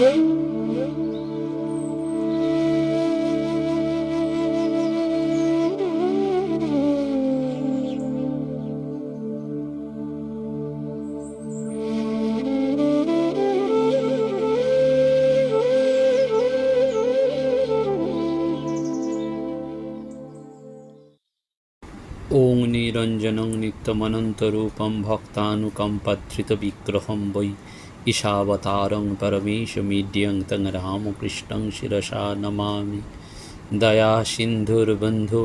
ॐ निरञ्जनं नित्यमनन्तरूपं भक्तानुकम्पधृतविग्रहं वै ईशावतारं परमेशमीड्यं तं रामकृष्णं शिरसा नमामि दयासिन्धुर्बन्धु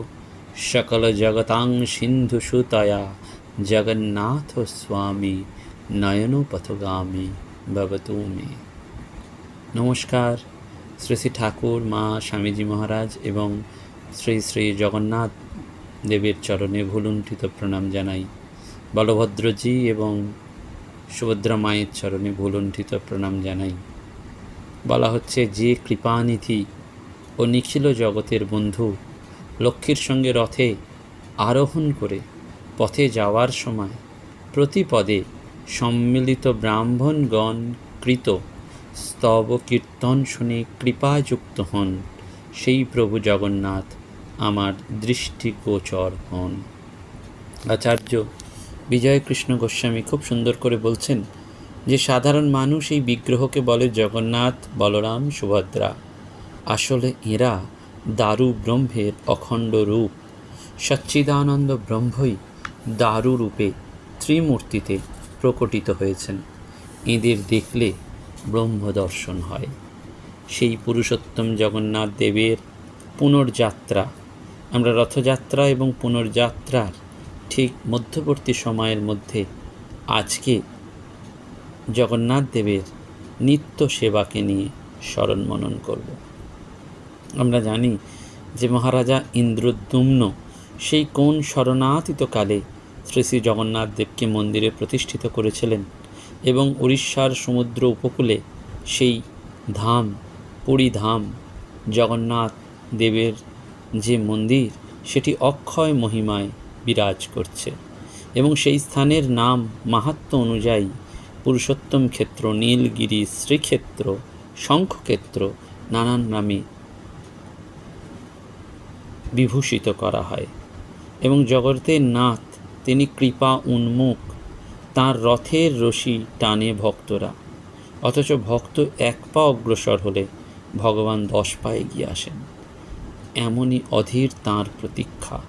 सकलजगतां सिन्धुसुतया জগন্নাথস্বামী নয়নপথগামী ভবতু মে নমস্কার শ্রী শ্রী ঠাকুর মা স্বামীজি মহারাজ এবং শ্রী শ্রী জগন্নাথ দেবের চরণে ভুলুণ্ঠিত প্রণাম জানাই বলভদ্রজি এবং সুভদ্রা মায়ের চরণে ভুলুণ্ঠিত প্রণাম জানাই। বলা হচ্ছে, যে কৃপানিধি ও নিখিল জগতের বন্ধু লক্ষ্মীর সঙ্গে রথে আরোহণ করে পথে যাওয়ার সময় প্রতি পদে সম্মিলিত ব্রাহ্মণগণ কৃত স্তব কীর্তন শুনে কৃপাযুক্ত হন। সেই প্রভু জগন্নাথ আমার দৃষ্টিগোচর হন। আচার্য বিজয়কৃষ্ণ গোস্বামী খুব সুন্দর করে বলছেন যে, সাধারণ মানুষ এই বিগ্রহকে বলে জগন্নাথ, বলরাম, সুভদ্রা। আসলে এরা দারু ব্রহ্মের অখণ্ড রূপ। সচ্চিদানন্দ ব্রহ্মই দারু রূপে ত্রিমূর্তিতে প্রকটিত হয়েছেন। এদের দেখলে ব্রহ্ম দর্শন হয়। সেই পুরুষোত্তম জগন্নাথ দেবের পুনর্যাত্রা, আমরা রথযাত্রা এবং পুনর্যাত্রার ঠিক মধ্যবর্তী সময়ের মধ্যে আজকে জগন্নাথ দেবের নিত্য সেবাকে নিয়ে স্মরণ মনন করব। আমরা জানি যে মহারাজা ইন্দ্রদ্যুম্ন সেই কোন শরণাতীত কালে শ্রী শ্রী জগন্নাথ দেবকে মন্দিরে প্রতিষ্ঠিত করেছিলেন এবং উড়িষ্যার সমুদ্র উপকূলে সেই ধাম, পুরী ধাম, জগন্নাথ দেবের যে মন্দির, সেটি অক্ষয় মহিমায় বিরাজ করছে। এবং সেই স্থানের নাম মাহাত্ম অনুযায়ী পুরুষোত্তম ক্ষেত্র, নীলগিরি শ্রীক্ষেত্র, শঙ্খক্ষেত্র নানান নামে বিভূষিত করা হয়। এবং জগতের নাথ, তিনি কৃপা উন্মুখ, তার রথের রশি টানে ভক্তরা। অথচ ভক্ত এক পা অগ্রসর হলে ভগবান দশ পায়ে গিয়ে আসেন। এমনই অধীর তাঁর প্রতীক্ষা।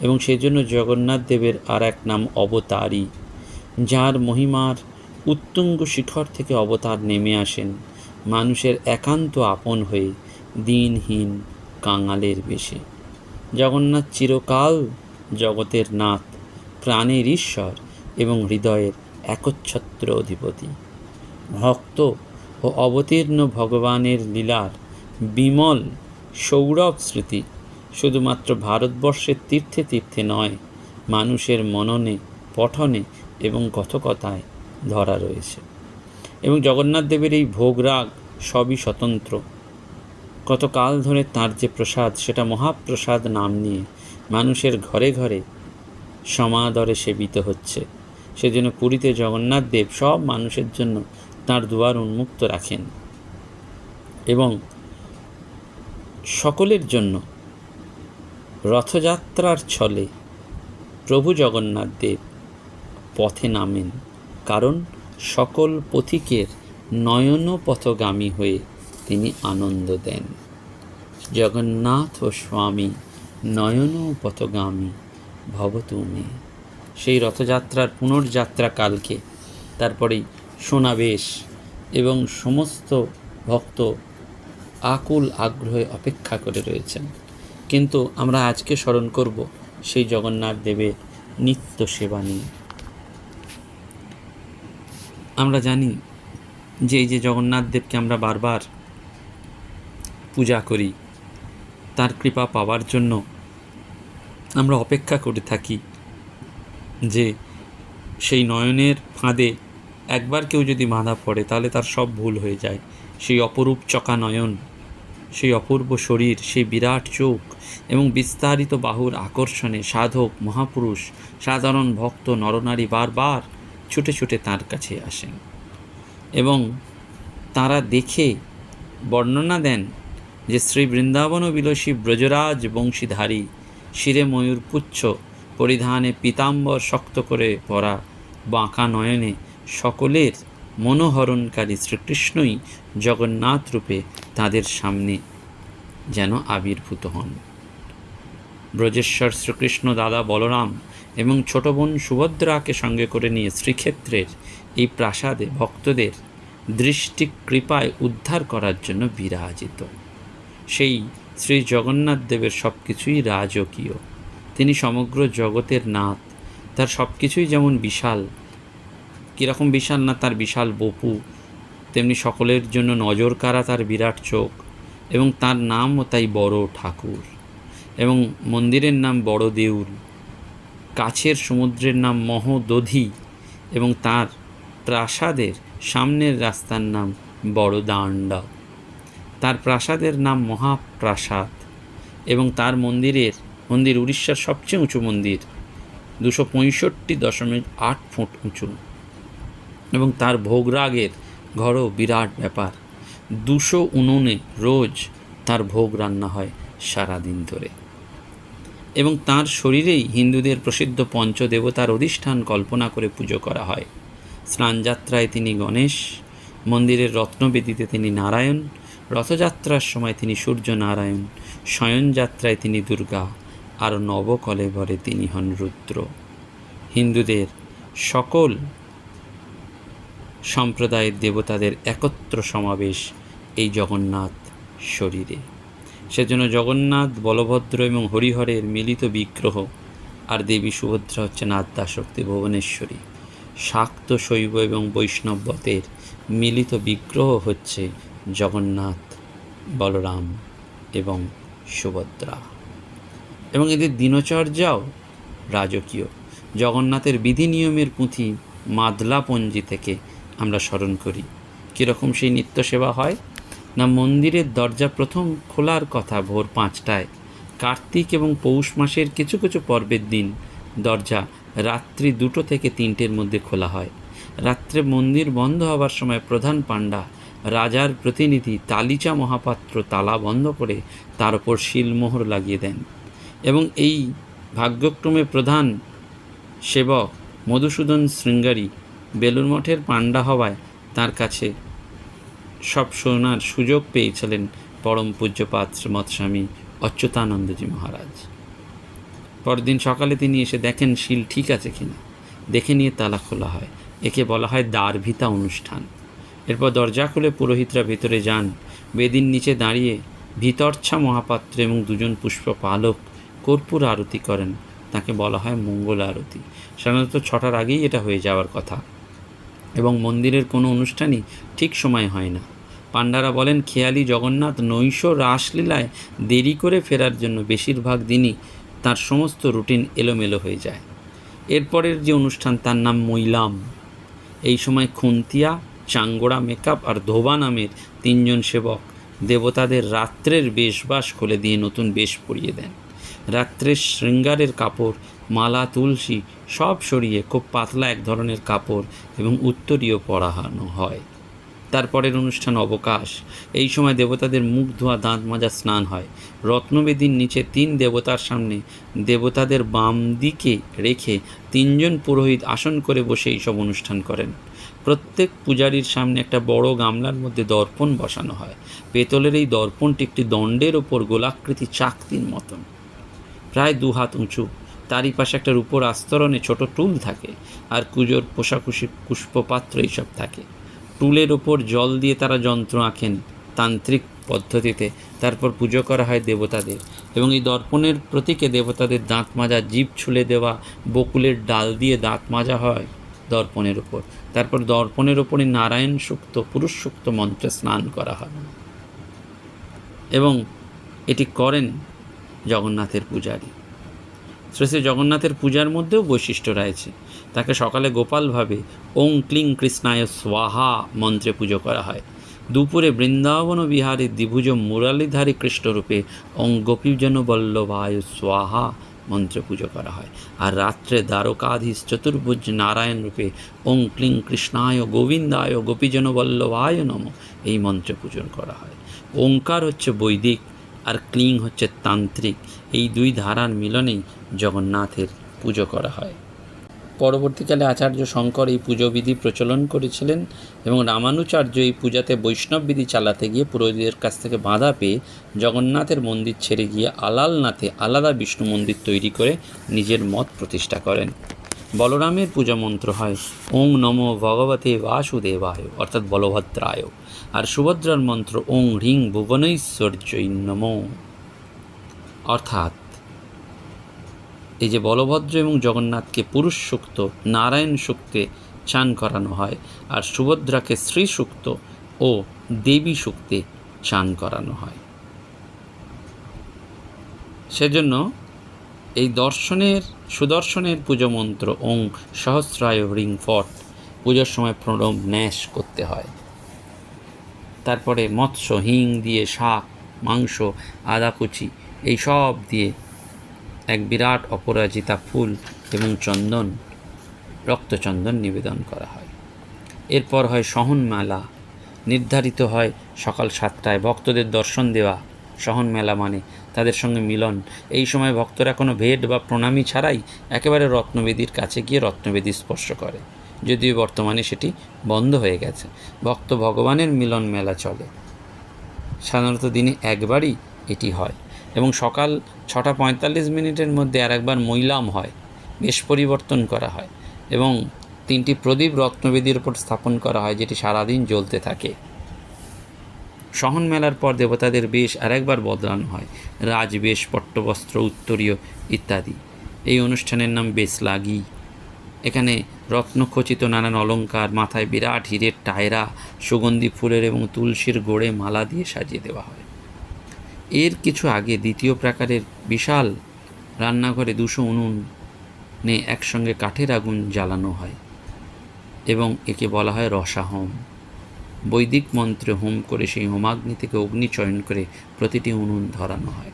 এবং সেজন্য জগন্নাথ দেবের আর এক নাম অবতারী, যার মহিমার উত্তুঙ্গ শিখর থেকে অবতার নেমে আসেন মানুষের একান্ত আপন হয়ে দিনহীন কাঙালের বেশে। জগন্নাথ চিরকাল জগতের নাথ, প্রাণের ঈশ্বর এবং হৃদয়ের একচ্ছত্র অধিপতি। ভক্ত ও অবতীর্ণ ভগবানের লীলার বিমল সৌরভ স্মৃতি শুধুমাত্র ভারতবর্ষের তীর্থে তীর্থে নয়, মানুষের মননে, পঠনে এবং কথকতায় ধরা রয়েছে। এবং জগন্নাথ দেবের এই ভোগরাগ সবই স্বতন্ত্র। কতকাল ধরে তাঁর যে প্রসাদ, সেটা মহাপ্রসাদ নাম নিয়ে মানুষের ঘরে ঘরে সমাদরে সেবিত হচ্ছে। সেজন্য পুরীতে জগন্নাথ দেব সব মানুষের জন্য তার দুয়ার উন্মুক্ত রাখেন। এবং সকলের জন্য রথযাত্রার ছলে প্রভু জগন্নাথ দেব পথে নামেন, কারণ সকল পথিকের নয়ন পথগামী হয়ে তিনি আনন্দ দেন। জগন্নাথ ও স্বামী নয়ন পথগামী ভবতুমে সেই রথযাত্রার পুনর্যাত্রা কালকে, তারপরেই সোনাবেশ এবং সমস্ত ভক্ত আকুল আগ্রহে অপেক্ষা করে রয়েছেন। কিন্তু আমরা আজকে স্মরণ করব সেই জগন্নাথ দেবের নিত্য সেবা নিয়ে। আমরা জানি যে এই যে জগন্নাথ দেবকে আমরা বারবার পূজা করি, তার কৃপা পাওয়ার জন্য আমরা অপেক্ষা করে থাকি যে সেই নয়নের ফাঁদে একবার কেউ যদি বাঁধা পড়ে, তাহলে তার সব ভুল হয়ে যায়। সেই অপরূপ চকা নয়ন সেই অপূর্ব শরীর, সেই বিরাট চোখ এবং বিস্তারিত বাহুর আকর্ষণে সাধক, মহাপুরুষ, সাধারণ ভক্ত, নরনারী বারবার ছুটে ছুটে তার কাছে আসেন এবং তারা দেখে বর্ণনা দেন যে শ্রী বৃন্দাবন বিলাসী ব্রজরাজ বংশীধারী শিরে ময়ূরপুচ্ছ পরিধানে পীতাম্বর শক্ত করে পরা বাঁকা নয়নে সকলের মনোহরণকারী শ্রীকৃষ্ণই জগন্নাথ রূপে তাদের সামনে যেন আবির্ভূত হন। ব্রজেশ্বর শ্রীকৃষ্ণ দাদা বলরাম এবং ছোট বোন সুভদ্রাকে সঙ্গে করে নিয়ে শ্রীক্ষেত্রের এই প্রাসাদে ভক্তদের দৃষ্টি কৃপায় উদ্ধার করার জন্য বিরাজিত। সেই শ্রী জগন্নাথ দেবের সব কিছুই রাজকীয়। তিনি সমগ্র জগতের নাথ, তার সব কিছুই যেমন বিশাল কীরকম বিশাল না তার বিশাল বপু, তেমনি সকলের জন্য নজর কাড়া তার বিরাট চোখ, এবং তার নামও তাই বড় ঠাকুর, এবং মন্দিরের নাম বড় দেউল কাছের সমুদ্রের নাম মহোদধি, এবং তার প্রাসাদের সামনের রাস্তার নাম বড় দান্ডা তার প্রাসাদের নাম মহাপ্রাসাদ, এবং তার মন্দিরের, মন্দির উড়িষ্যার সবচেয়ে উঁচু মন্দির, দুশো পঁয়ষট্টি দশমিক আট ফুট উঁচু। এবং তার ভোগরাগের ঘরও বিরাট ব্যাপার। দুশো উনুনে রোজ তার ভোগ রান্না হয় সারাদিন ধরে। এবং তার শরীরেই হিন্দুদের প্রসিদ্ধ পঞ্চদেবতার অধিষ্ঠান কল্পনা করে পুজো করা হয়। স্নানযাত্রায় তিনি গণেশ, মন্দিরের রত্নবেদিতে তিনি নারায়ণ, রথযাত্রার সময় তিনি সূর্য নারায়ণ শয়নযাত্রায় তিনি দুর্গা, আর নবকলেবরে তিনি হন রুদ্র। হিন্দুদের সকল সম্প্রদায়ের দেবতাদের একত্র সমাবেশ এই জগন্নাথ শরীরে। সেজন্য জগন্নাথ, বলভদ্র এবং হরিহরের মিলিত বিগ্রহ আর দেবী সুভদ্রা হচ্ছে নাদ্যা শক্তি ভুবনেশ্বরী। শাক্ত শৈব এবং বৈষ্ণবতের মিলিত বিগ্রহ হচ্ছে জগন্নাথ, বলরাম এবং সুভদ্রা। এবং এদের দিনচর্যাও রাজকীয়। জগন্নাথের বিধি নিয়মের পুঁথি মাদলাপঞ্জি থেকে আমরা স্মরণ করি। কীরকম সেই নিত্য সেবা হয়? না মন্দিরের দরজা প্রথম খোলার কথা ভোর পাঁচটায়? কার্তিক এবং পৌষ মাসের কিছু কিছু পর্বের দিন দরজা রাত্রি দুটো থেকে তিনটের মধ্যে খোলা হয়। রাত্রে মন্দির বন্ধ হবার সময় প্রধান পাণ্ডা, রাজার প্রতিনিধি তালিচা মহাপাত্র তালা বন্ধ করে তার ওপর শিলমোহর লাগিয়ে দেন এবং এই ভাগ্যক্রমে প্রধান সেবক মধুসূদন শৃঙ্গারী বেলুর মঠের পাণ্ডা হওয়ায় তার কাছে সব শোনার সুযোগ পেয়েছিলেন পরম পূজ্যপাত শ্রীমৎ স্বামী অচ্যুতানন্দজি মহারাজ। পরদিন সকালে তিনি এসে দেখেন শিল ঠিক আছে কিনা দেখে নিয়ে তালা খোলা হয়। একে বলা হয় দ্বারভিতা অনুষ্ঠান। এরপর দরজা খুলে পুরোহিতরা ভেতরে যান। বেদির নিচে দাঁড়িয়ে ভিতরছা মহাপাত্র এবং দুজন পুষ্প পালক কর্পূর আরতি করেন। তাকে বলা হয় মঙ্গল আরতি। সাধারণত ছটার আগেই এটা হয়ে যাওয়ার কথা। এবং মন্দিরের কোনো অনুষ্ঠানই ঠিক সময় হয় না। পাণ্ডারা বলেন, খেয়ালি জগন্নাথ নৈশ রাসলীলায় দেরি করে ফেরার জন্য বেশিরভাগ দিনই তার সমস্ত রুটিন এলোমেলো হয়ে যায়। এরপরের যে অনুষ্ঠান, তার নাম মৈলাম। এই সময় খুন্তিয়া, চাঙ্গোড়া মেকআপ আর ধোবা নামের তিনজন সেবক দেবতাদের রাত্রের বেশবাস খুলে দিয়ে নতুন বেশ পরিয়ে দেন। রাত্রের শৃঙ্গারের কাপড় মালা, তুলসী সব সরিয়ে খুব পাতলা এক ধরনের কাপড় এবং উত্তরীয় পরানো হয়। তারপরের অনুষ্ঠান অবকাশ। এই সময় দেবতাদের মুখ ধোয়া, দাঁত মাজা, স্নান হয়। রত্নবেদীর নিচে তিন দেবতার সামনে দেবতাদের বাম দিকে রেখে তিনজন পুরোহিত আসন করে বসে এইসব অনুষ্ঠান করেন। প্রত্যেক পূজারীর সামনে একটা বড় গামলার মধ্যে দর্পণ বসানো হয়। পেতলের এই দর্পণটি একটি দণ্ডের ওপর গোলাকৃতি চাকতির মতন। প্রায় দু হাত উঁচু। তারই পাশে একটা রূপোর আস্তরণে ছোট টুল থাকে আর কুজোর পোষাকুষি পুষ্পপাত্র এইসব থাকে। টুলের ওপর জল দিয়ে তারা যন্ত্র আঁকেন তান্ত্রিক পদ্ধতিতে। তারপর পুজো করা হয় দেবতাদের এবং এই দর্পণের প্রতীকে দেবতাদের দাঁত মাজা, জীব ছুলে দেওয়া, বকুলের ডাল দিয়ে দাঁত মাজা হয় দর্পণের ওপর। তারপর দর্পণের ওপরে নারায়ণ সুক্ত পুরুষ সুক্ত মন্ত্রে স্নান করা হয়। এবং এটি করেন জগন্নাথের পূজারী। শ্রী শ্রী জগন্নাথের পূজার মধ্যেও বৈশিষ্ট্য রয়েছে। তাকে সকালে গোপালভাবে ওং ক্লিং কৃষ্ণায় স্বাহা মন্ত্রে পুজো করা হয়। দুপুরে বৃন্দাবন বিহারে দ্বিভুজ মুরালিধারী কৃষ্ণরূপে ওং গোপীজন বল্লভায় স্বাহা মন্ত্রে পুজো করা হয়। আর রাত্রে দ্বারকাধীশ চতুর্ভুজ নারায়ণ রূপে ওং ক্লিং কৃষ্ণায় গোবিন্দায় গোপীজন বল্লভায় নম এই মন্ত্রে পূজন করা হয়। ওঙ্কার হচ্ছে বৈদিক আর ক্লিং হচ্ছে তান্ত্রিক। এই দুই ধারার মিলনেই জগন্নাথের পুজো করা হয়। পরবর্তীকালে আচার্য শঙ্কর এই পুজোবিধি প্রচলন করেছিলেন এবং রামানুচার্য এই পূজাতে বৈষ্ণব বিধি চালাতে গিয়ে পুরোহিতদের কাছ থেকে বাধা পেয়ে জগন্নাথের মন্দির ছেড়ে গিয়ে আলালনাথে আলাদা বিষ্ণু মন্দির তৈরি করে নিজের মত প্রতিষ্ঠা করেন। বলরামের পূজা মন্ত্র হয়, ওং নম ভগবতে বাসুদেবায় অর্থাৎ বলভদ্রায়। আর সুভদ্রার মন্ত্র ওং হ্রিং ভুবনৈশ্বর্যই নম। অর্থাৎ এই যে বলভদ্র এবং জগন্নাথকে পুরুষ সুক্ত নারায়ণ সুক্তে চান করানো হয়, আর সুভদ্রাকে শ্রী সুক্ত ও দেবী সুক্তে চান করানো হয়। সেজন্য এই দর্শনের, সুদর্শনের পুজো মন্ত্র ওং সহস্রায় রিং ফট, পুজোর সময় প্রণব ন্যাস করতে হয়। তারপরে মৎস্য, হিং দিয়ে শাক, মাংস আদা কুচি এই সব দিয়ে এক বিরাট অপরাজিতা ফুল এবং চন্দন, রক্তচন্দন নিবেদন করা হয়। এরপর হয় সহন মেলা নির্ধারিত হয় সকাল সাতটায় ভক্তদের দর্শন দেওয়া। সহন মেলা মানে তাদের সঙ্গে মিলন। এই সময় ভক্তরা কোনো ভেদ বা প্রণামী ছাড়াই একেবারে রত্নবেদীর কাছে গিয়ে রত্নবেদী স্পর্শ করে। যদিও বর্তমানে সেটি বন্ধ হয়ে গেছে। ভক্ত ভগবানের মিলন মেলা চলে। সাধারণত দিনে একবারই এটি হয় এবং সকাল ছটা পঁয়তাল্লিশ মিনিটের মধ্যে আর একবার মৈলাম হয়, বেশ পরিবর্তন করা হয় এবং তিনটি প্রদীপ রত্নবেদীর উপর স্থাপন করা হয় যেটি সারাদিন জ্বলতে থাকে। সহন মেলার পর দেবতাদের বেশ আরেকবার বদলানো হয়, রাজবেশ, পট্টবস্ত্র, উত্তরীয় ইত্যাদি। এই অনুষ্ঠানের নাম বেশ লাগি এখানে রত্নখচিত নানান অলঙ্কার, মাথায় বিরাট হীরের টায়রা, সুগন্ধি ফুলের এবং তুলসীর গোড়ে মালা দিয়ে সাজিয়ে দেওয়া হয়। এর কিছু আগে দ্বিতীয় প্রাকারের বিশাল রান্নাঘরে দুশো উনুনে একসঙ্গে কাঠের আগুন জ্বালানো হয় এবং একে বলা হয় রসাহোম। বৈদিক মন্ত্রে হোম করে সেই হোমাগ্নি থেকে অগ্নি চয়ন করে প্রতিটি উনুন ধরানো হয়।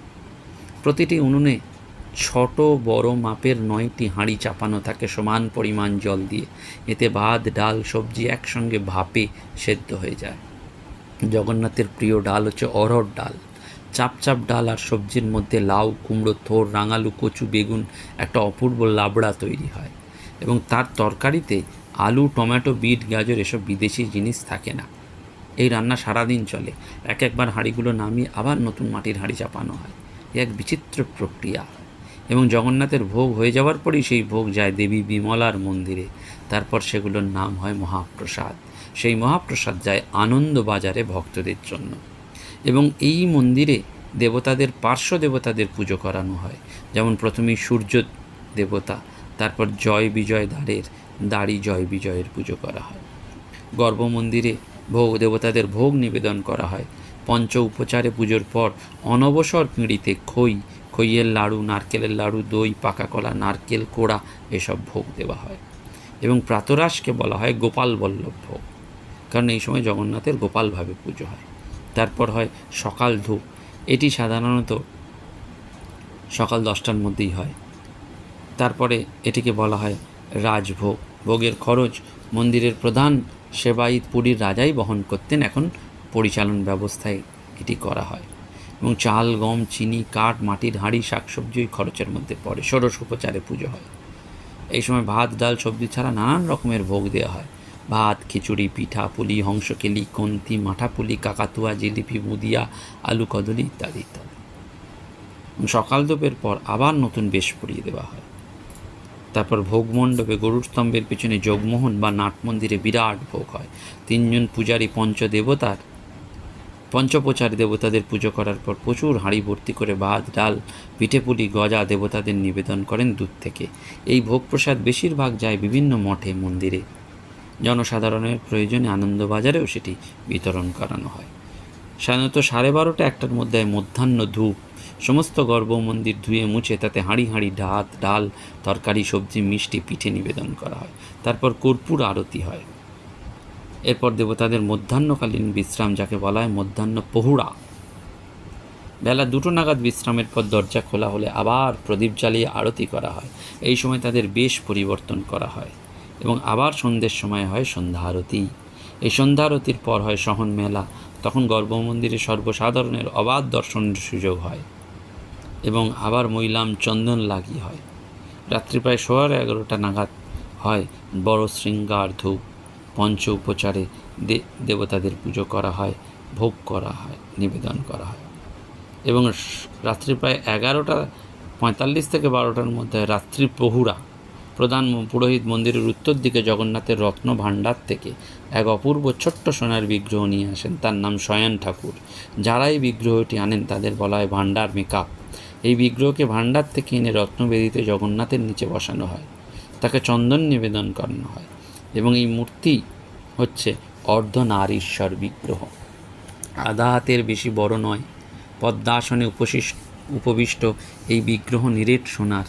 প্রতিটি উনুনে ছোট বড় মাপের নয়টি হাঁড়ি চাপানো থাকে সমান পরিমাণ জল দিয়ে। এতে ভাত, ডাল, সবজি একসঙ্গে ভাপে সেদ্ধ হয়ে যায়। জগন্নাথের প্রিয় ডাল হচ্ছে অরহর ডাল। চাপ চাপ ডাল আর সবজির মধ্যে লাউ, কুমড়ো, থোর, রাঙালু, কচু, বেগুন একটা অপূর্ব লাবড়া তৈরি হয়। এবং তার তরকারিতে আলু, টমেটো, বিট, গাজর এসব বিদেশি জিনিস থাকে না। এই রান্না সারাদিন চলে। এক একবার হাঁড়িগুলো নামিয়ে আবার নতুন মাটির হাঁড়ি চাপানো হয়। এক বিচিত্র প্রক্রিয়া। এবং জগন্নাথের ভোগ হয়ে যাওয়ার পরেই সেই ভোগ যায় দেবী বিমলার মন্দিরে। তারপর সেগুলোর নাম হয় মহাপ্রসাদ। সেই মহাপ্রসাদ যায় আনন্দ বাজারে ভক্তদের জন্য। এবং এই মন্দিরে দেবতাদের, পার্শ্ব দেবতাদের পুজো করানো হয়। যেমন প্রথমেই সূর্য দেবতা, তারপর জয় বিজয় দ্বারের দাড়ি জয় বিজয়ের পুজো করা হয়। গর্ভ মন্দিরে ভোগ, দেবতাদের ভোগ নিবেদন করা হয়। পঞ্চ উপচারে পুজোর পর অনবসর পিঁড়িতে খই খইয়ের লাড়ু, নারকেলের লাড়ু, দই, পাকা কলা, নারকেল, কোড়া, এসব ভোগ দেওয়া হয়। এবং প্রাতরাসকে বলা হয় গোপাল বল্লভ ভোগ। কারণ এই সময় জগন্নাথের গোপালভাবে পুজো হয়। তারপর হয় সকাল ধূপ। এটি সাধারণত সকাল দশটার মধ্যেই হয়। তারপরে এটিকে বলা হয় রাজভোগ। ভোগের খরচ মন্দিরের প্রধান সেবায়িত পুরীর রাজাই বহন করতেন। এখন পরিচালন ব্যবস্থায় এটি করা হয়। এবং চাল, গম, চিনি, কাঠ, মাটির হাঁড়ি, শাকসবজি ওই খরচের মধ্যে পড়ে। ষোড়শ উপচারে পুজো হয়। এই সময় ভাত, ডাল, সবজি ছাড়া নানান রকমের ভোগ দেওয়া হয়। ভাত, খিচুড়ি, পিঠা, পুলি, হংসকেলি, কন্তি, মাঠাপুলি, কাকাতুয়া, জিলিপি মুদিয়া আলু, কদলি ইত্যাদি ইত্যাদি। সকাল দোপের পর আবার নতুন বেশ পরিয়ে দেওয়া হয়। তারপর ভোগ মণ্ডপে গরুর স্তম্ভের পিছনে যোগমোহন বা নাট মন্দিরে বিরাট ভোগ হয়। তিনজন পূজারী পঞ্চদেবতার পঞ্চপ্রচার দেবতাদের পুজো করার পর প্রচুর হাঁড়ি ভর্তি করে ভাত, ডাল, পিঠেপুলি, গজা দেবতাদের নিবেদন করেন দূর থেকে। এই ভোগ প্রসাদ বেশিরভাগ যায় বিভিন্ন মঠে, মন্দিরে। জনসাধারণের প্রয়োজনে আনন্দবাজারেও সেটি বিতরণ করানো হয়। সাধারণত সাড়ে বারোটা একটার মধ্যে মধ্যাহ্ন ধূপ। সমস্ত গর্ভ মন্দির ধুয়ে মুছে তাতে হাঁড়ি হাঁড়ি, ভাত, ডাল, তরকারি, সবজি, মিষ্টি, পিঠে নিবেদন করা হয়। তারপর কর্পূর আরতি হয়। এরপর দেবতাদের মধ্যাহ্নকালীন বিশ্রাম, যাকে বলা হয় মধ্যাহ্ন পহুড়া। বেলা দুটো নাগাদ বিশ্রামের পর দরজা খোলা হলে আবার প্রদীপ জ্বালিয়ে আরতি করা হয়। এই সময় তাদের বেশ পরিবর্তন করা হয় এবং আবার সন্ধ্যের সময় হয় সন্ধ্যা আরতি। এই সন্ধ্যা আরতির পর হয় সহন মেলা। তখন গর্ভমন্দিরে সর্বসাধারণের অবাধ দর্শনের সুযোগ হয় এবং আবার মহিলাম চন্দন লাগি হয়। রাত্রি প্রায় সোয়া এগারোটা নাগাদ হয় বড় শৃঙ্গার ধূপ। পঞ্চ উপচারে দেবতাদের পুজো করা হয়, ভোগ করা হয়, নিবেদন করা হয়। এবং রাত্রি প্রায় এগারোটা পঁয়তাল্লিশ থেকে বারোটার মধ্যে রাত্রি প্রহুরা, প্রধান পুরোহিত মন্দিরের উত্তর দিকে জগন্নাথের রত্ন ভাণ্ডার থেকে এক অপূর্ব ছোট্ট সোনার বিগ্রহ নিয়ে আসেন। তার নাম শয়ন ঠাকুর। যারা এই বিগ্রহটি আনেন, তাদের বলা হয় ভাণ্ডার মেকআপ। এই বিগ্রহকে ভাণ্ডার থেকে এনে রত্নবেদিতে জগন্নাথের নিচে বসানো হয়। তাকে চন্দন নিবেদন করানো হয়। এবং এই মূর্তি হচ্ছে অর্ধনারীশ্বর বিগ্রহ। আধা হাতের বেশি বড় নয়, পদ্মাসনে উপশিষ্ট উপবিষ্ট এই বিগ্রহ নিরেট সোনার।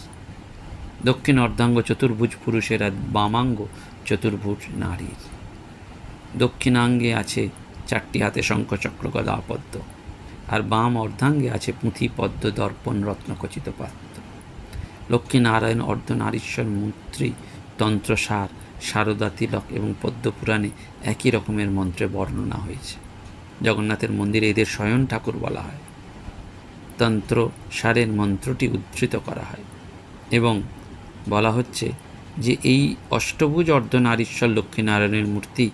দক্ষিণ অর্ধাঙ্গ চতুর্ভুজ পুরুষের আর বামাঙ্গ চতুর্ভুজ নারীর। দক্ষিণাঙ্গে আছে চারটি হাতে শঙ্খচক্র গদা পদ্ম আর বাম অর্ধাঙ্গে আছে পুঁথি পদ্ম দর্পণ রত্নখচিত পাত্র। লক্ষ্মীনারায়ণ অর্ধনারীশ্বর মূর্তি তন্ত্রসার সারদা তিলক এবং পদ্মপুরাণে একই রকমের মন্ত্রে বর্ণনা হয়েছে। জগন্নাথের মন্দিরে এদের শয়ন ঠাকুর বলা হয়। তন্ত্র সারের মন্ত্রটি উদ্ধৃত করা হয় এবং বলা হচ্ছে যে এই অষ্টভুজ অর্ধনারীশ্বর লক্ষ্মীনারায়ণের মূর্তি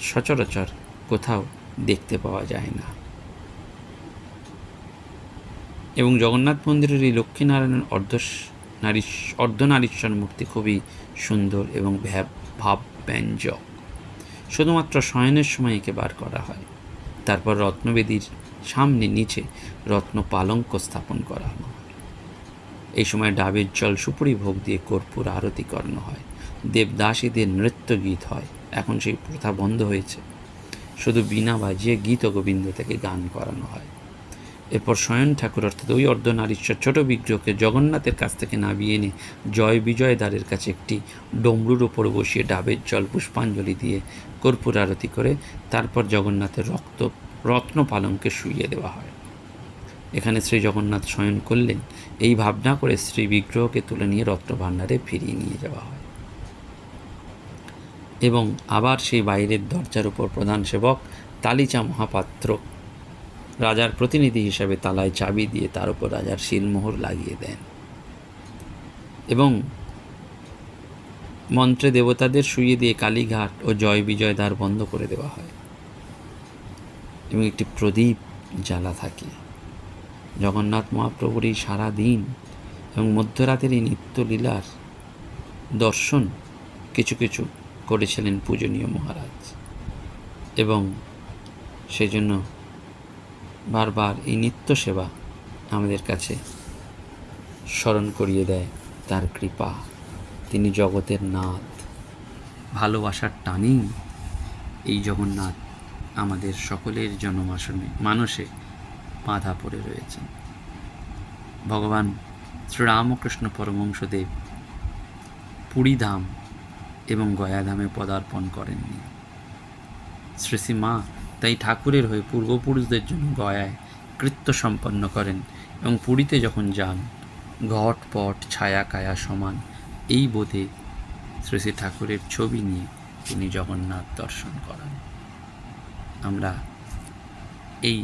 সচরাচর কোথাও দেখতে পাওয়া যায় না। এবং জগন্নাথ মন্দিরের এই লক্ষ্মীনারায়ণের অর্ধ নারী অর্ধনারীশ্বর মূর্তি খুবই সুন্দর এবং ভ্যা- ভাব ব্যঞ্জক শুধুমাত্র শয়নের সময় একে বার করা হয়। তারপর রত্নবেদীর সামনে নিচে রত্ন পালঙ্ক স্থাপন করা হয়। এই সময় ডাবের জল সুপুরি ভোগ দিয়ে কর্পূর আরতি করানো হয়। দেবদাসীদের নৃত্য গীত হয়। এখন সেই প্রথা বন্ধ হয়েছে। শুধু বিনা বাজিয়ে গীত গোবিন্দ থেকে গান করানো হয়। এরপর শয়ন ঠাকুর অর্থাৎ ওই অর্ধনারীশ্বর ছোট বিগ্রহকে জগন্নাথের কাছ থেকে নামিয়ে এনে জয় বিজয় দ্বারের কাছে একটি ডমরুর ওপর বসিয়ে ডাবের জল পুষ্পাঞ্জলি দিয়ে কর্পূর আরতি করে তারপর জগন্নাথের রক্ত, রত্ন পালঙ্কে শুইয়ে দেওয়া হয়। এখানে শ্রী জগন্নাথ শয়ন করলেন। এই ভাবনা করে শ্রী বিগ্রহকে তুলে নিয়ে রত্ন ভাণ্ডারে ফিরিয়ে নিয়ে যাওয়া হয়। এবং আবার সেই বাইরের দরজার উপর প্রধান সেবক তালিচা মহাপাত্র রাজার প্রতিনিধি হিসাবে তালায় চাবি দিয়ে তার উপর রাজার শিলমোহর লাগিয়ে দেন এবং মন্ত্রে দেবতাদের শুইয়ে দিয়ে কালীঘাট ও জয় বিজয় দ্বার বন্ধ করে দেওয়া হয় এবং একটি প্রদীপ জ্বালা থাকে। জগন্নাথ মহাপ্রভুর এই সারা দিন এবং মধ্যরাতের এই নিত্যলীলার দর্শন কিছু কিছু করেছিলেন পূজনীয় মহারাজ এবং সেই জন্য বারবার এই নিত্য সেবা আমাদের কাছে স্মরণ করিয়ে দেয় তার কৃপা। তিনি জগতের নাথ। ভালোবাসার টানেই এই জগন্নাথ আমাদের সকলের জনমাসনে মানসে বাঁধা পড়ে রয়েছেন। ভগবান শ্রীরামকৃষ্ণ পরমংশদেব পুরীধাম এবং গয়াধামে পদার্পণ করেননি। শ্রী শ্রী মা তাই ঠাকুরের হয়ে পূর্বপুরুষদের জন্য গয়ায় কৃত্য সম্পন্ন করেন এবং পুরীতে যখন যান, ঘট, পট, ছায়া, কায়া সমান, এই বোধে শ্রী শ্রী ঠাকুরের ছবি নিয়ে তিনি জগন্নাথ দর্শন করান। আমরা এই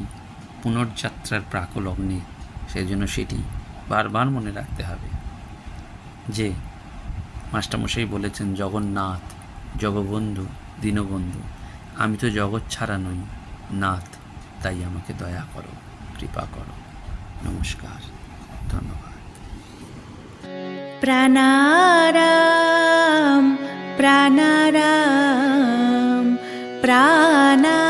পুনর্যাত্রার প্রাকলগ্নে সেই জন্য সেটি বারবার মনে রাখতে হবে যে মাস্টারমশাই বলেছেন, জগন্নাথ, জগবন্ধু, দীনবন্ধু আমি তো জগৎ ছাড়া নই, নাথ, তাই আমাকে দয়া করো, কৃপা করো। নমস্কার, ধন্যবাদ। প্রাণারাম প্রাণারাম প্রাণারাম।